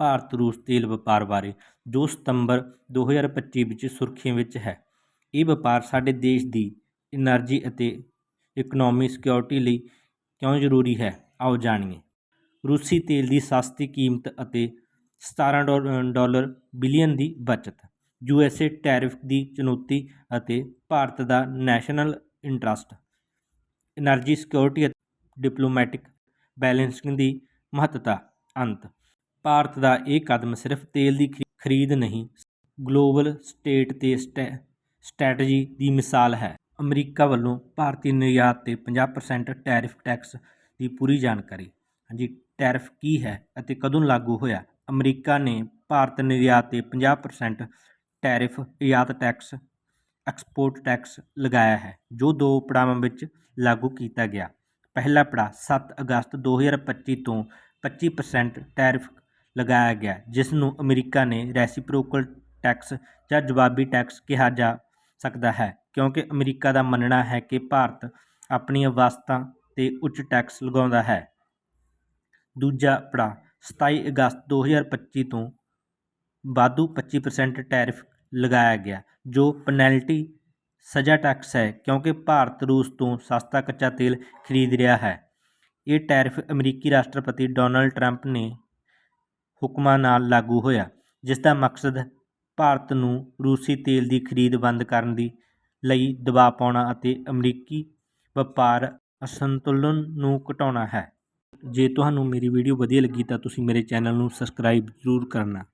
ਭਾਰਤ ਰੂਸ ਤੇਲ ਵਪਾਰ ਬਾਰੇ, ਜੋ ਸਤੰਬਰ 2025 ਵਿੱਚ ਸੁਰਖੀਆਂ ਵਿੱਚ ਹੈ। ਇਹ ਵਪਾਰ ਸਾਡੇ ਦੇਸ਼ ਦੀ એનર્ਜੀ ਅਤੇ ਇਕਨੋਮੀ ਸਿਕਿਉਰਿਟੀ ਲਈ ਕਿਉਂ ਜ਼ਰੂਰੀ ਹੈ? ਆਓ ਜਾਣੀਏ। ਰੂਸੀ ਤੇਲ ਦੀ ਸਸਤੀ ਕੀਮਤ ਅਤੇ 17 ਡਾਲਰ ਬਿਲੀਅਨ ਦੀ ਬਚਤ ਏ ਟੈਰਿਫ ਦੀ ਚੁਣੌਤੀ ਅਤੇ ਭਾਰਤ ਦਾ ਨੈਸ਼ਨਲ ਇੰਟਰਸਟ એનર્ਜੀ ਸਿਕਿਉਰਿਟੀ ਅਤੇ ਡਿਪਲੋਮੈਟਿਕ ਬੈਲੈਂਸਿੰਗ ਦੀ ਮਹੱਤਤਾ, ਅੰਤ। ਭਾਰਤ ਦਾ ਇਹ ਕਦਮ ਸਿਰਫ ਤੇਲ ਦੀ ਖਰੀ- ਖਰੀਦ ਨਹੀਂ, ਗਲੋਬਲ ਸਟੇਟ ਤੇ ਸਟੈ- ਸਟ੍ਰੈਟਜੀ ਦੀ ਮਿਸਾਲ ਹੈ। ਅਮਰੀਕਾ ਵੱਲੋਂ ਭਾਰਤੀ ਨਿਰਯਾਤ ਤੇ 50% ਟੈਰਿਫ ਟੈਕਸ ਦੀ ਪੂਰੀ ਜਾਣਕਾਰੀ। ਹਾਂਜੀ, ਟੈਰਿਫ ਕੀ ਹੈ ਅਤੇ ਕਦੋਂ ਲਾਗੂ ਹੋਇਆ? ਅਮਰੀਕਾ ਨੇ ਭਾਰਤ ਨਿਰਯਾਤ ਤੇ 50% ਟੈਰਿਫ ਆਯਾਤ ਟੈਕਸ, ਐਕਸਪੋਰਟ ਟੈਕਸ ਲਗਾਇਆ ਹੈ, ਜੋ ਦੋ ਪੜਾਵਾਂ ਵਿੱਚ ਲਾਗੂ ਕੀਤਾ ਗਿਆ। ਪਹਿਲਾ ਪੜਾਅ 7 ਅਗਸਤ 2025 ਤੋਂ 25% ਟੈਰਿਫ ਲਗਾਇਆ ਗਿਆ ਜਿਸ ਨੂੰ ਅਮਰੀਕਾ ਨੇ ਰੈਸੀਪ੍ਰੋਕਲ ਟੈਕਸ ਜਾਂ ਜਵਾਬੀ ਟੈਕਸ ਕਿਹਾ ਜਾ ਸਕਦਾ ਹੈ, ਕਿਉਂਕਿ ਅਮਰੀਕਾ ਦਾ ਮੰਨਣਾ ਹੈ ਕਿ ਭਾਰਤ ਆਪਣੀਆਂ ਵਸਤਾਂ ਤੇ ਉੱਚ ਟੈਕਸ ਲਗਾਉਂਦਾ ਹੈ। ਦੂਜਾ ਪੜਾਅ 27 ਅਗਸਤ 2025 ਤੋਂ ਵਾਧੂ 25% ਟੈਰਿਫ ਲਗਾਇਆ ਗਿਆ, ਜੋ ਪੈਨਲਟੀ ਸਜ਼ਾ ਟੈਕਸ ਹੈ, ਕਿਉਂਕਿ ਭਾਰਤ ਰੂਸ ਤੋਂ ਸਸਤਾ ਕੱਚਾ ਤੇਲ ਖਰੀਦ ਰਿਹਾ ਹੈ। ਇਹ ਟੈਰਿਫ ਅਮਰੀਕੀ ਰਾਸ਼ਟਰਪਤੀ ਡੋਨਲਡ ਟਰੰਪ ਨੇ ਹੁਕਮਾਂ ਨਾਲ ਲਾਗੂ ਹੋਇਆ, ਜਿਸ ਦਾ ਮਕਸਦ ਭਾਰਤ ਨੂੰ ਰੂਸੀ ਤੇਲ ਦੀ ਖਰੀਦ ਬੰਦ ਕਰਨ ਦੀ ਲਈ ਦਬਾਅ ਪਾਉਣਾ ਅਤੇ ਅਮਰੀਕੀ ਵਪਾਰ ਅਸੰਤੁਲਨ ਨੂੰ ਘਟਾਉਣਾ ਹੈ। ਜੇ ਤੁਹਾਨੂੰ ਮੇਰੀ ਵੀਡੀਓ ਵਧੀਆ ਲੱਗੀ ਤਾਂ ਤੁਸੀਂ ਮੇਰੇ ਚੈਨਲ ਨੂੰ ਸਬਸਕ੍ਰਾਈਬ ਜ਼ਰੂਰ ਕਰਨਾ।